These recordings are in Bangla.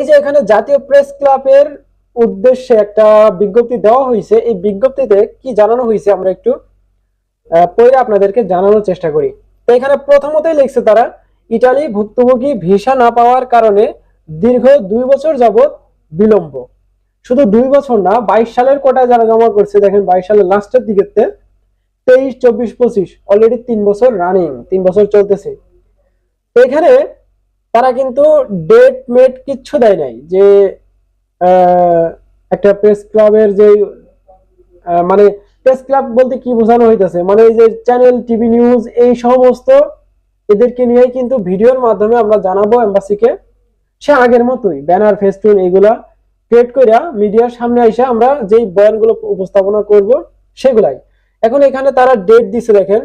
এই যে এখানে জাতীয় প্রেস ক্লাবের উদ্দেশ্যে একটা বিজ্ঞপ্তি দেওয়া হয়েছে। এই বিজ্ঞপ্তিতে কি জানানো হয়েছে আমরা একটু পড়ে আপনাদেরকে জানানোর চেষ্টা করি। তো এখানে প্রথমতই লিখছে তারা, ইটালি ভুক্তভোগী ভিসা না পাওয়ার কারণে দীর্ঘ দুই বছর যাবৎ বিলম্ব। শুধু দুই বছর না, বাইশ সালের কোটায় যারা জমা করছে, দেখেন বাইশ সালের লাস্টের দিকেতে তেইশ, চব্বিশ, পঁচিশ অলরেডি তিন বছর রানিং তিন বছর চলতেছে। এখানে তারা কিন্তু ডেট মেট কিচ্ছু দেয় নাই যে একটা প্রেস ক্লাবের যে মানে প্রেস ক্লাব বলতে কি বোঝানো হইতেছে? মানে এই যে চ্যানেল টিভি নিউজ এই সমস্ত এদেরকে নিয়েই কিন্তু ভিডিওর মাধ্যমে আমরা জানাব এম্বাসিকে সে আগের মতোই ব্যানার ফেস্টুন এগুলা ক্রিয়েট কইরা মিডিয়ার সামনে আইসা আমরা যেই বয়ানগুলো উপস্থাপনা করব সেগুলাই। এখন এখানে তারা ডেট দিছে দেখেন,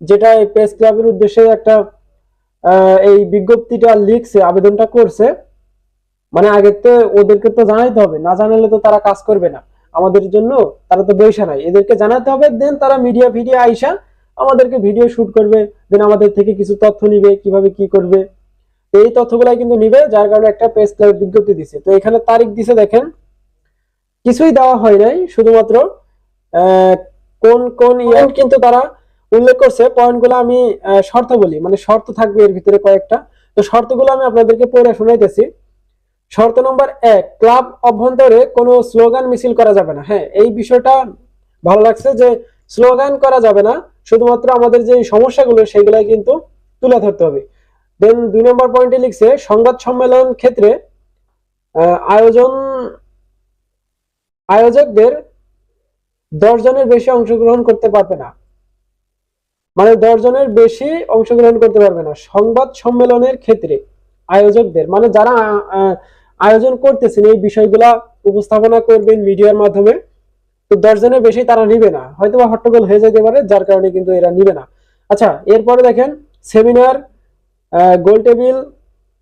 যেটা এই প্রেস ক্লাবের উদ্দেশ্যে একটা এই বিজ্ঞপ্তিটা লিখছে, আবেদনটা করছে। মানে আগে তো ওদেরকে তো জানাইতে হবে, না জানালে তো তারা কাজ করবে না। আমাদের জন্য তারা তো বৈশা নাই। এদেরকে জানাতে হবে, দেন তারা মিডিয়া ভিডিও আইসা আমাদেরকে ভিডিও শুট করবে, দেন আমাদের থেকে কিছু তথ্য নিবে, কীভাবে কি করবে। এই তথ্যগুলাই কিন্তু নিবে, যার কারণে একটা প্রেস ক্লাবের বিজ্ঞপ্তি দিছে। তো এখানে তারিখ দিছে দেখেন, কিছুই দেওয়া হয় নাই, শুধুমাত্র কোন কোন ইয়ার কিন্তু তারা উল্লেখ করছে পয়েন্টগুলো আমি শর্ত বলি মানে শর্ত থাকবে এর ভিতরে কয়েকটা। তো শর্তগুলো আমি আপনাদেরকে পড়ে শোনাইতেছি। শর্ত নম্বর এক, ক্লাব অভ্যন্তরে কোনো স্লোগান মিছিল করা যাবে না। হ্যাঁ এই বিষয়টা ভালো লাগছে যে স্লোগান করা যাবে না, শুধুমাত্র আমাদের যে সমস্যাগুলো সেগুলাই কিন্তু তুলে ধরতে হবে। দেন দুই নম্বর পয়েন্টে লিখছে, সংবাদ সম্মেলন ক্ষেত্রে আয়োজন, আয়োজকদের দশ জনের বেশি অংশগ্রহণ করতে পারবে না। মানে দশ জনের বেশি অংশগ্রহণ করতে পারবে না। সংবাদ সম্মেলনের ক্ষেত্রে আয়োজকদের মানে যারা আয়োজন করতেছেন, এই বিষয়গুলা উপস্থাপনা করবেন মিডিয়ার মাধ্যমে, তো দশ জনের বেশি তারা নিবে না। হয়তো বা হট্টগোল হয়ে যেতে পারে, যার কারণে কিন্তু এরা নিবে না। আচ্ছা এরপরে দেখেন, সেমিনার গোল টেবিল,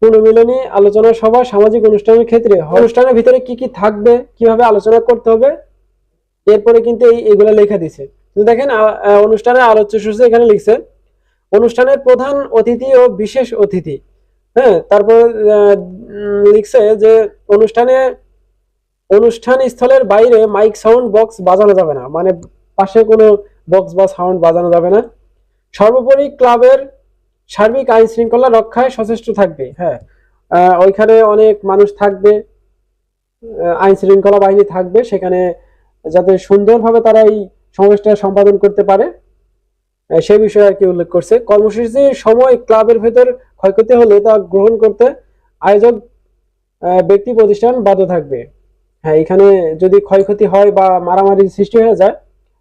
পুনর্মিলনী, আলোচনা সভা, সামাজিক অনুষ্ঠানের ক্ষেত্রে অনুষ্ঠানের ভিতরে কি কি থাকবে, কীভাবে আলোচনা করতে হবে, এরপরে কিন্তু এই, এগুলা লেখা দিছে। দেখেন অনুষ্ঠানের আলোচ্য সূচি এখানে লিখছে, অনুষ্ঠানের প্রধান অতিথি ও বিশেষ অতিথি। হ্যাঁ তারপর লিখছে যে অনুষ্ঠানে অনুষ্ঠান স্থলের বাইরে মাইক সাউন্ড বক্স বাজানো যাবে না। মানে পাশে কোনো বক্স বা সাউন্ড বাজানো যাবে না। সর্বোপরি ক্লাবের সার্বিক আইন শৃঙ্খলা রক্ষায় সচেষ্ট থাকবে। হ্যাঁ ওইখানে অনেক মানুষ থাকবে আইন শৃঙ্খলা বাহিনী থাকবে। সেখানে যাতে সুন্দরভাবে তারা এই সমাবেশটা সম্পাদন করতে পারে। সেই বিষয়ে আর কি উল্লেখ করছে। কর্মসূচির সময় ক্লাবের ভেতর ক্ষয়ক্ষতি হলে তা গ্রহণ করতে আয়োজক ব্যক্তি প্রতিষ্ঠান বাধ্য থাকবে। হ্যাঁ এখানে যদি ক্ষয়ক্ষতি হয় বা মারামারি সৃষ্টি হয়ে যায়,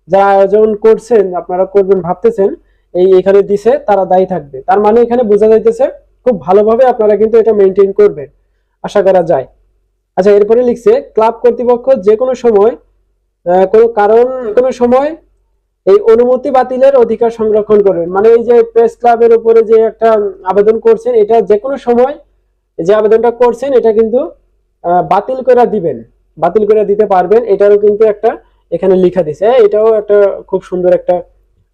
যারা আয়োজন করছেন, আপনারা করবেন ভাবতেছেন, এই এখানে দিছে, তারা দায়ী থাকবে। তার মানে এখানে বোঝা যাইতেছে, খুব ভালোভাবে আপনারা কিন্তু এটা মেনটেন করবেন। আশা করা যায়। আচ্ছা এরপরে লিখছে, ক্লাব কর্তৃপক্ষ যে কোনো সময় কোনো কারণ কোনো সময় এই অনুমতি বাতিলের অধিকার সংরক্ষণ করবেন। মানে এই যে প্রেস ক্লাবের উপরে যে একটা আবেদন করছেন এটা যে কোনো সময় যে আবেদনটা করছেন এটা কিন্তু বাতিল করে দিবেন। বাতিল করে দিতে পারবেন। এটারও কিন্তু একটা এখানে লিখা দিছে। হ্যাঁ, এটাও একটা খুব সুন্দর একটা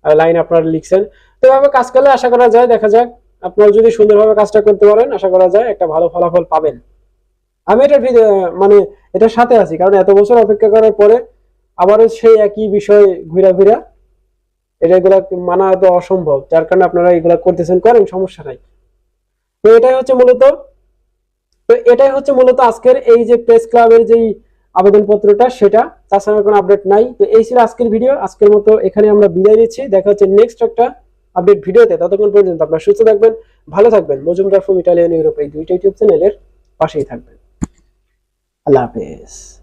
লাইন আপনারা লিখছেন। তো এভাবে কাজ করলে আশা করা যায় দেখা যাক আপনারা যদি সুন্দরভাবে কাজটা করতে পারেন আশা করা যায় একটা ভালো ফলাফল পাবেন। আমি এটা মানে এটার সাথে আছি কারণ এত বছর অপেক্ষা করার পরে আবারও সেই একই বিষয় ঘুরা ঘুরা এটা এগুলা মানা তো অসম্ভব, যার কারণে আপনারা এগুলা করতেছেন করেন, সমস্যা নাই। তো এটাই হচ্ছে মূলত, তো এটাই হচ্ছে মূলত আজকের এই যে প্রেস ক্লাবের যেই আবেদনপত্রটা, সেটা। তাছাড়া কোনো আপডেট নাই। তো এই ছিল আজকের ভিডিও। আজকের মতো এখানে আমরা বিদায় নিচ্ছি। দেখা হচ্ছে নেক্সট একটা আপডেট ভিডিওতে। ততক্ষণ পর্যন্ত আপনারা সুস্থ থাকবেন, ভালো থাকবেন। মজুমদার ফ্রম ইটালিয়ান ইউরোপ এই দুইটা ইউটিউব চ্যানেলের পাশেই থাকবেন। আল্লাহ হাফেজ।